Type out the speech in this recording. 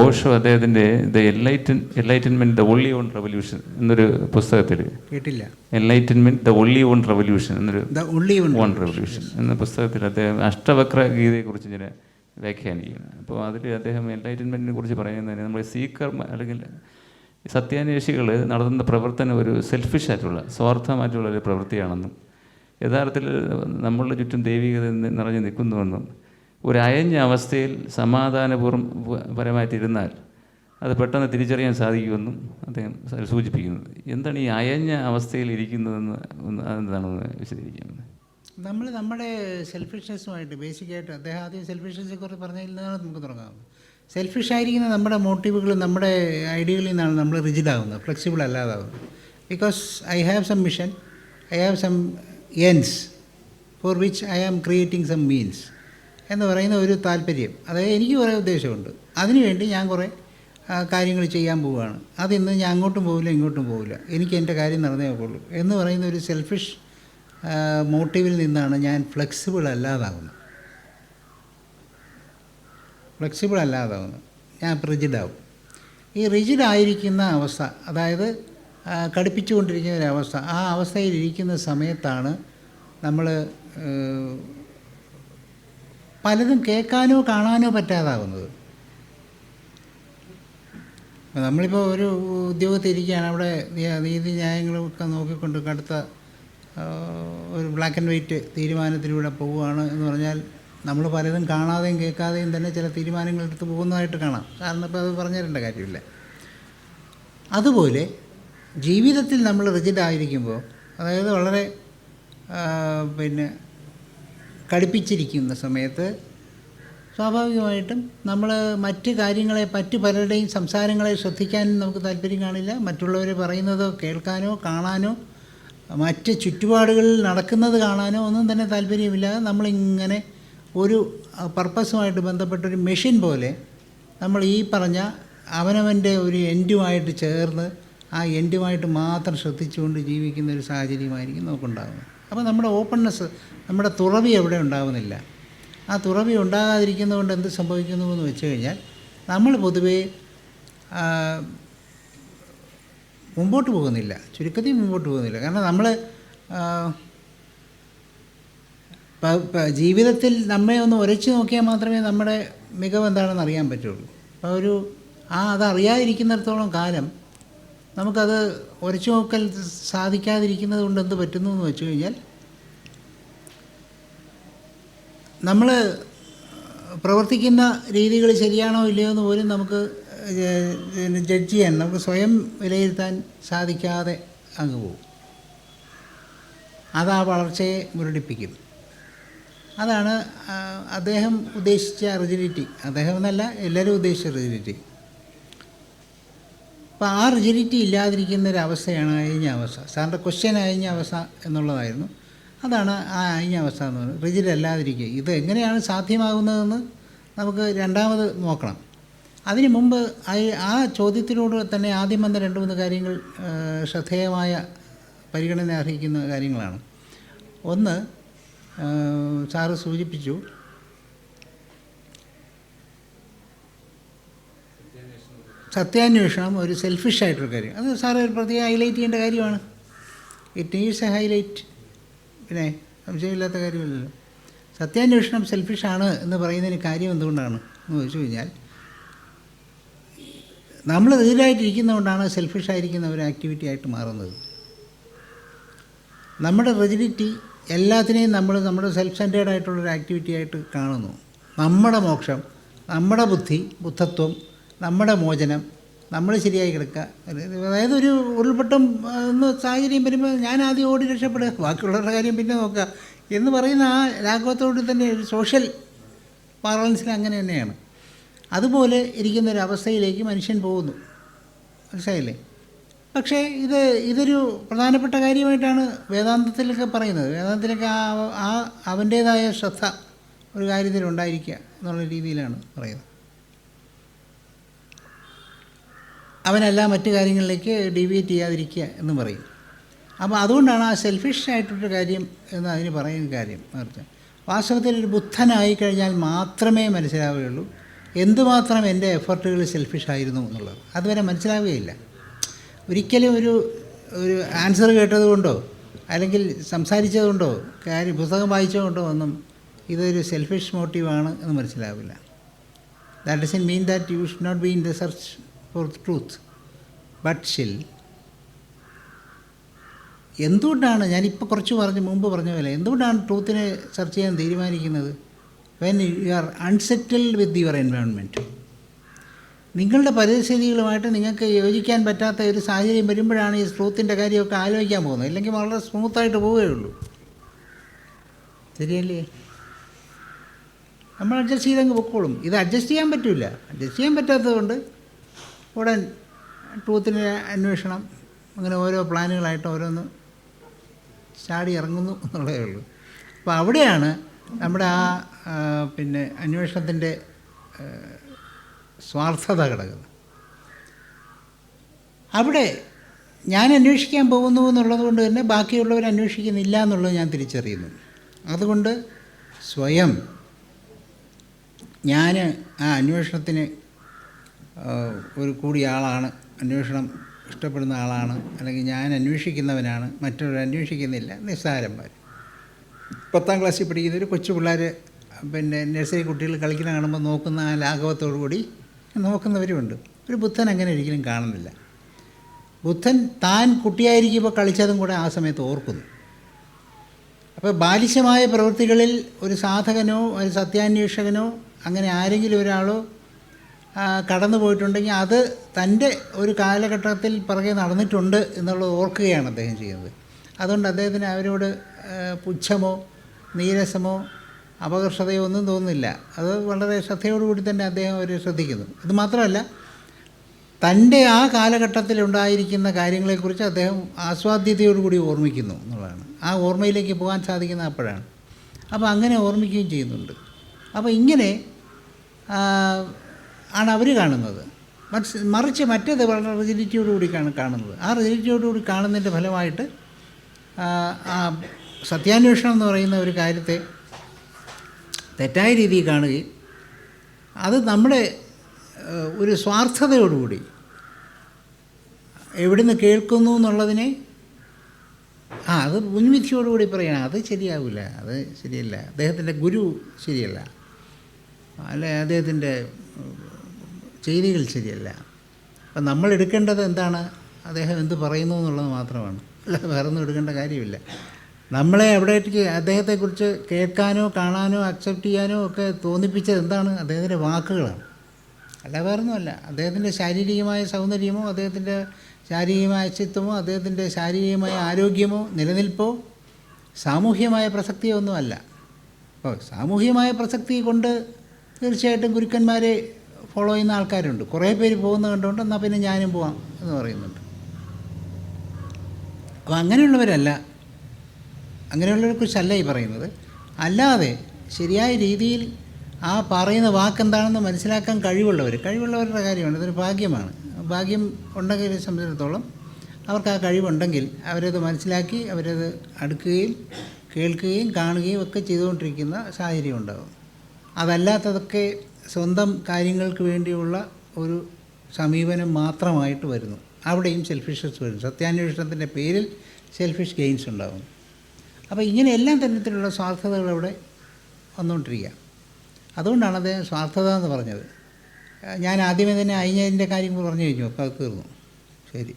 ഓഷോ അദ്ദേഹത്തിന്റെ the enlighten enlightenment the only on revolution എന്നൊരു പുസ്തകത്തിൽ കേട്ടില്ല. Enlightenment the only on revolution എന്നൊരു ദ ഓൺ റെവല്യൂഷൻ. എന്ന പുസ്തകത്തിൽ അദ്ദേഹം അഷ്ടവക്ര ഗീതയെക്കുറിച്ച് ഇങ്ങനെ വ്യാഖ്യാനിക്കുകയാണ്. അപ്പോൾ അതിൽ അദ്ദേഹം എൻലൈറ്റൻമെന്റിനെ കുറിച്ച് പറയുന്നതിന് നമ്മൾ സീക്കർ അല്ലെങ്കിൽ സത്യാന്വേഷികൾ നടത്തുന്ന പ്രവർത്തനം ഒരു സെൽഫിഷ് ആയിട്ടുള്ള സ്വാർത്ഥമായിട്ടുള്ള ഒരു പ്രവൃത്തിയാണെന്നും യഥാർത്ഥത്തിൽ നമ്മളുടെ ചുറ്റും ദൈവികത നിറഞ്ഞു നിൽക്കുന്നുവെന്നും ഒരു അയഞ്ഞ അവസ്ഥയിൽ സമാധാനപൂർവം പരമായിട്ടിരുന്നാൽ അത് പെട്ടെന്ന് തിരിച്ചറിയാൻ സാധിക്കുമെന്നും അദ്ദേഹം സൂചിപ്പിക്കുന്നു. സൂചിപ്പിക്കുന്നത് എന്താണ് ഈ അയഞ്ഞ അവസ്ഥയിൽ ഇരിക്കുന്നതെന്ന് ഒന്ന് അതെന്താണെന്ന് വിശദീകരിക്കുന്നത് നമ്മൾ നമ്മുടെ സെൽഫിഷ്നെസ്സുമായിട്ട് ബേസിക്കായിട്ട് അദ്ദേഹം ആദ്യം സെൽഫിഷ്നെസ്സിനെ കുറിച്ച് പറഞ്ഞതിൽ നിന്നാണ് നമുക്ക് തുടങ്ങാം. സെൽഫിഷ് ആയിരിക്കുന്ന നമ്മുടെ മോട്ടീവുകളും നമ്മുടെ ഐഡിയകളിൽ നിന്നാണ് നമ്മൾ റിജിഡ് ആകുന്നത് flexible അല്ലാതാവുന്നത്. Because I have some mission I have some ends for which I am creating some means എന്ന് പറയുന്ന ഒരു താല്പര്യം. അതായത് എനിക്ക് കുറേ ഉദ്ദേശമുണ്ട്. അതിനുവേണ്ടി ഞാൻ കുറേ കാര്യങ്ങൾ ചെയ്യാൻ പോവുകയാണ്. അതിന്ന് ഞാൻ അങ്ങോട്ടും പോവില്ല ഇങ്ങോട്ടും പോവില്ല. എനിക്ക് എന്റെ കാര്യം നടന്നേ പോകുള്ളൂ എന്ന് പറയുന്ന ഒരു സെൽഫിഷ് മോട്ടീവിൽ നിന്നാണ് ഞാൻ ഫ്ലെക്സിബിൾ അല്ലാതാവുന്നത്. ഫ്ലെക്സിബിൾ അല്ലാതാവുന്നു ഞാൻ റിജിഡാവും ഈ റിജിഡ് ആയിരിക്കുന്ന അവസ്ഥ അതായത് കടുപ്പിച്ചുകൊണ്ടിരിക്കുന്ന ഒരു അവസ്ഥ ആ അവസ്ഥയിലിരിക്കുന്ന സമയത്താണ് നമ്മൾ പലതും കേൾക്കാനോ കാണാനോ പറ്റാതാകുന്നത്. നമ്മളിപ്പോൾ ഒരു ഉദ്യോഗത്തിൽ ഇരിക്കുകയാണ് അവിടെ നീതി ന്യായങ്ങളൊക്കെ നോക്കിക്കൊണ്ട് കടുത്ത ഒരു ബ്ലാക്ക് ആൻഡ് വൈറ്റ് തീരുമാനത്തിലൂടെ പോവുകയാണ് എന്ന് പറഞ്ഞാൽ നമ്മൾ പലതും കാണാതെയും കേൾക്കാതെയും തന്നെ ചില തീരുമാനങ്ങൾ എടുത്ത് പോകുന്നതായിട്ട് കാണാം. കാരണം ഇപ്പോൾ അത് പറഞ്ഞു തരേണ്ട കാര്യമില്ല. അതുപോലെ ജീവിതത്തിൽ നമ്മൾ റിജിഡ് ആയിരിക്കുമ്പോൾ അതായത് വളരെ പിന്നെ കടുപ്പിച്ചിരിക്കുന്ന സമയത്ത് സ്വാഭാവികമായിട്ടും നമ്മൾ മറ്റ് കാര്യങ്ങളെ മറ്റ് പലരുടെയും സംസാരങ്ങളെ ശ്രദ്ധിക്കാനും നമുക്ക് താല്പര്യം കാണില്ല. മറ്റുള്ളവർ പറയുന്നതോ കേൾക്കാനോ കാണാനോ മറ്റ് ചുറ്റുപാടുകളിൽ നടക്കുന്നത് കാണാനോ ഒന്നും തന്നെ താല്പര്യമില്ലാതെ നമ്മളിങ്ങനെ ഒരു പർപ്പസുമായിട്ട് ബന്ധപ്പെട്ടൊരു മെഷീൻ പോലെ നമ്മൾ ഈ പറഞ്ഞ അവനവന്റെ ഒരു എൻഡുമായിട്ട് ചേർന്ന് ആ എൻഡുമായിട്ട് മാത്രം ശ്രദ്ധിച്ചുകൊണ്ട് ജീവിക്കുന്ന ഒരു സാഹചര്യമായിരിക്കും നമുക്കുണ്ടാകുന്നത് അപ്പോൾ നമ്മുടെ ഓപ്പൺനെസ് നമ്മുടെ തുറവി എവിടെ ഉണ്ടാകുന്നില്ല ആ തുറവി ഉണ്ടാകാതിരിക്കുന്നതുകൊണ്ട് എന്ത് സംഭവിക്കുന്നു എന്ന് വെച്ച് കഴിഞ്ഞാൽ നമ്മൾ പൊതുവേ മുമ്പോട്ട് പോകുന്നില്ല. ചുരുക്കത്തിൽ മുമ്പോട്ട് പോകുന്നില്ല. കാരണം നമ്മൾ ജീവിതത്തിൽ നമ്മെ ഒന്ന് ഉരച്ചു നോക്കിയാൽ മാത്രമേ നമ്മുടെ മികവ് എന്താണെന്ന് അറിയാൻ പറ്റുള്ളൂ. അപ്പോൾ ഒരു ആ അത് അറിയാതിരിക്കുന്നിടത്തോളം കാലം നമുക്കത് ഉരച്ചു നോക്കൽ സാധിക്കാതിരിക്കുന്നത് കൊണ്ട് എന്ത് പറ്റുന്നു എന്ന് വെച്ച് കഴിഞ്ഞാൽ നമ്മൾ പ്രവർത്തിക്കുന്ന രീതികൾ ശരിയാണോ ഇല്ലയോ എന്ന് പോലും നമുക്ക് ജഡ്ജ് ചെയ്യാൻ നമുക്ക് സ്വയം വിലയിരുത്താൻ സാധിക്കാതെ അങ്ങ് പോകും. അത് ആ വളർച്ചയെ മുരടിപ്പിക്കും അതാണ് അദ്ദേഹം ഉദ്ദേശിച്ച റിജിഡിറ്റി അദ്ദേഹം എന്നല്ല എല്ലാവരും ഉദ്ദേശിച്ച റിജിഡിറ്റി അപ്പോൾ ആ റിജിഡിറ്റി ഇല്ലാതിരിക്കുന്ന ഒരു അവസ്ഥയാണ് അയഞ്ഞ അവസ്ഥ. സാറിന്റെ ക്വസ്റ്റ്യൻ അയഞ്ഞ അവസ്ഥ എന്നുള്ളതായിരുന്നു. അതാണ് ആ അയഞ്ഞ അവസ്ഥ എന്ന് പറയുന്നത്. റിജിഡ് അല്ലാതിരിക്കുക. ഇത് എങ്ങനെയാണ് സാധ്യമാകുന്നതെന്ന് നമുക്ക് രണ്ടാമത് നോക്കണം. അതിനു മുമ്പ് ആ- ചോദ്യത്തിലൂടെ തന്നെ ആദ്യം വന്ന രണ്ട് മൂന്ന് കാര്യങ്ങൾ ശ്രദ്ധേയമായ പരിഗണന അർഹിക്കുന്ന കാര്യങ്ങളാണ്. ഒന്ന് സാറ് സൂചിപ്പിച്ചു സത്യാന്വേഷണം ഒരു സെൽഫിഷ് ആയിട്ടൊരു കാര്യം. അത് സാറ് ഒരു പ്രത്യേകം ഹൈലൈറ്റ് ചെയ്യേണ്ട കാര്യമാണ്. ഇറ്റ് ഈസ് എ ഹൈലൈറ്റ് പിന്നെ സംശയമില്ലാത്ത കാര്യമില്ലല്ലോ. സത്യാന്വേഷണം സെൽഫിഷാണ് എന്ന് പറയുന്നതിന് കാര്യം എന്തുകൊണ്ടാണ് എന്ന് ചോദിച്ചു കഴിഞ്ഞാൽ നമ്മൾ ഇതിലായിട്ടിരിക്കുന്നതുകൊണ്ടാണ് സെൽഫിഷ് ആയിരിക്കുന്ന ഒരു ആക്ടിവിറ്റി ആയിട്ട് മാറുന്നത്. നമ്മുടെ റിജിഡിറ്റി എല്ലാത്തിനെയും നമ്മൾ നമ്മുടെ സെൽഫ് സെന്റേഡ് ആയിട്ടുള്ളൊരു ആക്ടിവിറ്റി ആയിട്ട് കാണുന്നു. നമ്മുടെ മോക്ഷം നമ്മുടെ ബുദ്ധി ബുദ്ധത്വം നമ്മുടെ മോചനം നമ്മൾ ശരിയായി കിടക്കുക അതായത് ഒരു ഉരുൾപൊട്ടം എന്ന സാഹചര്യം വരുമ്പോൾ ഞാൻ ആദ്യം ഓടി രക്ഷപ്പെടുക ബാക്കിയുള്ളവരുടെ കാര്യം പിന്നെ നോക്കുക എന്ന് പറയുന്ന ആ രാഘവത്തോട് തന്നെ ഒരു സോഷ്യൽ പാർലൻസിൽ അങ്ങനെ തന്നെയാണ്. അതുപോലെ ഇരിക്കുന്ന ഒരു അവസ്ഥയിലേക്ക് മനുഷ്യൻ പോകുന്നു. മനസ്സിലായില്ലേ? പക്ഷേ ഇത് ഇതൊരു പ്രധാനപ്പെട്ട കാര്യമായിട്ടാണ് വേദാന്തത്തിലൊക്കെ പറയുന്നത്. വേദാന്തത്തിലൊക്കെ ആ ആ അവന്റേതായ ശ്രദ്ധ ഒരു കാര്യത്തിൽ ഉണ്ടായിരിക്കുക എന്നുള്ള രീതിയിലാണ് പറയുന്നത്. അവനല്ല മറ്റു കാര്യങ്ങളിലേക്ക് ഡീവിയേറ്റ് ചെയ്യാതിരിക്കുക എന്ന് പറയും. അപ്പോൾ അതുകൊണ്ടാണ് ആ സെൽഫിഷ് ആയിട്ടൊരു കാര്യം എന്ന് അതിന് പറയുന്ന കാര്യം. വെച്ചാൽ വാസ്തവത്തിൽ ഒരു ബുദ്ധനായി കഴിഞ്ഞാൽ മാത്രമേ മനസ്സിലാവുകയുള്ളൂ. എന്തുമാത്രം എന്റെ എഫർട്ടുകൾ സെൽഫിഷ് ആയിരുന്നു എന്നുള്ളത്. അതുവരെ മനസ്സിലാവുകയില്ല. ഒരിക്കലും ഒരു ഒരു ആൻസർ കേട്ടതുകൊണ്ടോ അല്ലെങ്കിൽ സംസാരിച്ചതുകൊണ്ടോ കാര്യം പുസ്തകം വായിച്ചതുകൊണ്ടോ ഒന്നും ഇതൊരു സെൽഫിഷ് മോട്ടീവാണ് എന്ന് മനസ്സിലാവില്ല. That doesn't mean that you should not be in the search for truth but still എന്തുകൊണ്ടാണ് ഞാനിപ്പോൾ കുറച്ച് പറഞ്ഞ് മുമ്പ് പറഞ്ഞ പോലെ എന്തുകൊണ്ടാണ് ട്രൂത്തിനെ സെർച്ച് ചെയ്യാൻ തീരുമാനിക്കുന്നത്? When you are unsettled with your environment നിങ്ങളുടെ പരിസ്ഥിതികളുമായിട്ട് നിങ്ങൾക്ക് യോജിക്കാൻ പറ്റാത്ത ഒരു സാഹചര്യം വരുമ്പോഴാണ് ഈ ട്രൂത്തിന്റെ കാര്യമൊക്കെ ആലോചിക്കാൻ പോകുന്നത്. ഇല്ലെങ്കിൽ വളരെ സ്മൂത്തായിട്ട് പോവുകയുള്ളൂ ശരിയല്ലേ? നമ്മൾ അഡ്ജസ്റ്റ് ചെയ്തങ്ങ് പൊക്കോളും. ഇത് അഡ്ജസ്റ്റ് ചെയ്യാൻ പറ്റില്ല അഡ്ജസ്റ്റ് ചെയ്യാൻ പറ്റാത്തതുകൊണ്ട് ഉടൻ ട്രൂത്തിന്റെ അന്വേഷണം അങ്ങനെ ഓരോ പ്ലാനുകളായിട്ട് ഓരോന്ന് ചാടി ഇറങ്ങുന്നു എന്നുള്ളതേ ഉള്ളൂ. അപ്പോൾ അവിടെയാണ് നമ്മുടെ ആ പിന്നെ അന്വേഷണത്തിന്റെ സ്വാർത്ഥത കിടക്കുന്നത്. അവിടെ ഞാൻ അന്വേഷിക്കാൻ പോകുന്നു എന്നുള്ളത് കൊണ്ട് തന്നെ ബാക്കിയുള്ളവർ അന്വേഷിക്കുന്നില്ല എന്നുള്ളത് ഞാൻ തിരിച്ചറിയുന്നു. അതുകൊണ്ട് സ്വയം ഞാൻ ആ അന്വേഷണത്തിന് ഒരു കൂടിയ ആളാണ്. അന്വേഷണം ഇഷ്ടപ്പെടുന്ന ആളാണ്. അല്ലെങ്കിൽ ഞാൻ അന്വേഷിക്കുന്നവനാണ്. മറ്റൊരു അന്വേഷിക്കുന്നില്ല. നിസ്സാരന്മാർ പത്താം ക്ലാസ്സിൽ പഠിക്കുന്ന ഒരു കൊച്ചു പിള്ളേർ പിന്നെ നഴ്സറി കുട്ടികൾ കളിക്കുന്ന കാണുമ്പോൾ നോക്കുന്ന ആ ലാഘവത്തോടു കൂടി നോക്കുന്നവരുമുണ്ട്. ഒരു ബുദ്ധൻ അങ്ങനെ ഒരിക്കലും കാണുന്നില്ല. ബുദ്ധൻ താൻ കുട്ടിയായിരിക്കുമ്പോൾ കളിച്ചതും കൂടെ ആ സമയത്ത് ഓർക്കുന്നു. അപ്പോൾ ബാലിശമായ പ്രവൃത്തികളിൽ ഒരു സാധകനോ ഒരു സത്യാന്വേഷകനോ അങ്ങനെ ആരെങ്കിലും ഒരാളോ കടന്നു പോയിട്ടുണ്ടെങ്കിൽ അത് തന്റെ ഒരു കാലഘട്ടത്തിൽ പിറകെ നടന്നിട്ടുണ്ട് എന്നുള്ളത് ഓർക്കുകയാണ് അദ്ദേഹം ചെയ്യുന്നത്. അതുകൊണ്ട് അദ്ദേഹത്തിന് അവരോട് പുച്ഛമോ നീരസമോ അപകർഷതയോ ഒന്നും തോന്നുന്നില്ല. അത് വളരെ ശ്രദ്ധയോടുകൂടി തന്നെ അദ്ദേഹം അവർ ശ്രദ്ധിക്കുന്നു. ഇത് മാത്രമല്ല തന്റെ ആ കാലഘട്ടത്തിൽ ഉണ്ടായിരിക്കുന്ന കാര്യങ്ങളെക്കുറിച്ച് അദ്ദേഹം ആസ്വാദ്യതയോടുകൂടി ഓർമ്മിക്കുന്നു എന്നുള്ളതാണ്. ആ ഓർമ്മയിലേക്ക് പോകാൻ സാധിക്കുന്ന അപ്പോഴാണ്. അപ്പോൾ അങ്ങനെ ഓർമ്മിക്കുകയും ചെയ്യുന്നുണ്ട്. അപ്പോൾ ഇങ്ങനെ ആണ് അവർ കാണുന്നത്. മറിച്ച് മറ്റേത് വളരെ റിജിഡിറ്റിയോടുകൂടി കാണ കാണുന്നത്. ആ റിജിഡിറ്റിയോടുകൂടി കാണുന്നതിന്റെ ഫലമായിട്ട് ആ, സത്യാന്വേഷണം എന്ന് പറയുന്ന ഒരു കാര്യത്തെ തെറ്റായ രീതിയിൽ കാണുകയും അത് നമ്മുടെ ഒരു സ്വാർത്ഥതയോടുകൂടി എവിടുന്ന് കേൾക്കുന്നു എന്നുള്ളതിനെ ആ അത് മുൻവിധിയോടുകൂടി പറയണം. അത് ശരിയാവില്ല അത് ശരിയല്ല. അദ്ദേഹത്തിന്റെ ഗുരു ശരിയല്ല. അല്ലെ അദ്ദേഹത്തിന്റെ ചെയ്തികൾ ശരിയല്ല. അപ്പം നമ്മൾ എടുക്കേണ്ടത് എന്താണ്? അദ്ദേഹം എന്ത് പറയുന്നു എന്നുള്ളത് മാത്രമാണ്. അല്ല വേറെ ഒന്നും എടുക്കേണ്ട കാര്യമില്ല. നമ്മളെ അവിടേക്ക് അദ്ദേഹത്തെക്കുറിച്ച് കേൾക്കാനോ കാണാനോ അക്സെപ്റ്റ് ചെയ്യാനോ ഒക്കെ തോന്നിപ്പിച്ചത് എന്താണ്? അദ്ദേഹത്തിന്റെ വാക്കുകളാണ്. അല്ല വേറൊന്നുമല്ല. അദ്ദേഹത്തിന്റെ ശാരീരികമായ സൗന്ദര്യമോ അദ്ദേഹത്തിന്റെ ശാരീരികമായ അസ്തിത്വമോ അദ്ദേഹത്തിന്റെ ശാരീരികമായ ആരോഗ്യമോ നിലനിൽപ്പോ സാമൂഹ്യമായ പ്രസക്തിയോ ഒന്നുമല്ല. അപ്പോൾ സാമൂഹ്യമായ പ്രസക്തി കൊണ്ട് തീർച്ചയായിട്ടും ഗുരുക്കന്മാരെ ഫോളോ ചെയ്യുന്ന ആൾക്കാരുണ്ട്. കുറേ പേര് പോകുന്നത് കണ്ടുകൊണ്ട് എന്നാൽ പിന്നെ ഞാനും പോവാം എന്ന് പറയുന്നുണ്ട്. അപ്പോൾ അങ്ങനെയുള്ളവരല്ല. അങ്ങനെയുള്ളവരെ കുറിച്ചല്ല ഈ പറയുന്നത്. അല്ലാതെ ശരിയായ രീതിയിൽ ആ പറയുന്ന വാക്കെന്താണെന്ന് മനസ്സിലാക്കാൻ കഴിവുള്ളവർ കഴിവുള്ളവരുടെ കാര്യമാണ്. ഇതൊരു ഭാഗ്യമാണ്. ഭാഗ്യം ഉണ്ടെങ്കിൽ സംബന്ധിച്ചിടത്തോളം അവർക്ക് ആ കഴിവുണ്ടെങ്കിൽ അവരത് മനസ്സിലാക്കി അവരത് അടുക്കുകയും കേൾക്കുകയും കാണുകയും ഒക്കെ ചെയ്തുകൊണ്ടിരിക്കുന്ന സാഹചര്യം ഉണ്ടാകും അതല്ലാത്തതൊക്കെ സ്വന്തം കാര്യങ്ങൾക്ക് വേണ്ടിയുള്ള ഒരു സമീപനം മാത്രമായിട്ട് വരുന്നു. അവിടെയും സെൽഫിഷസ് വരും സത്യാന്വേഷണത്തിന്റെ പേരിൽ സെൽഫിഷ് ഗെയിൻസ് ഉണ്ടാകും. അപ്പോൾ ഇങ്ങനെ എല്ലാം തരത്തിലുള്ള സ്വാർത്ഥതകൾ അവിടെ വന്നുകൊണ്ടിരിക്കുക. അതുകൊണ്ടാണ് അദ്ദേഹം സ്വാർത്ഥത എന്ന് പറഞ്ഞത്. ഞാൻ ആദ്യമേ തന്നെ അയിഞ്ഞതിന്റെ കാര്യം പറഞ്ഞു കഴിഞ്ഞു. അപ്പോൾ അത് തീർന്നു. ശരി.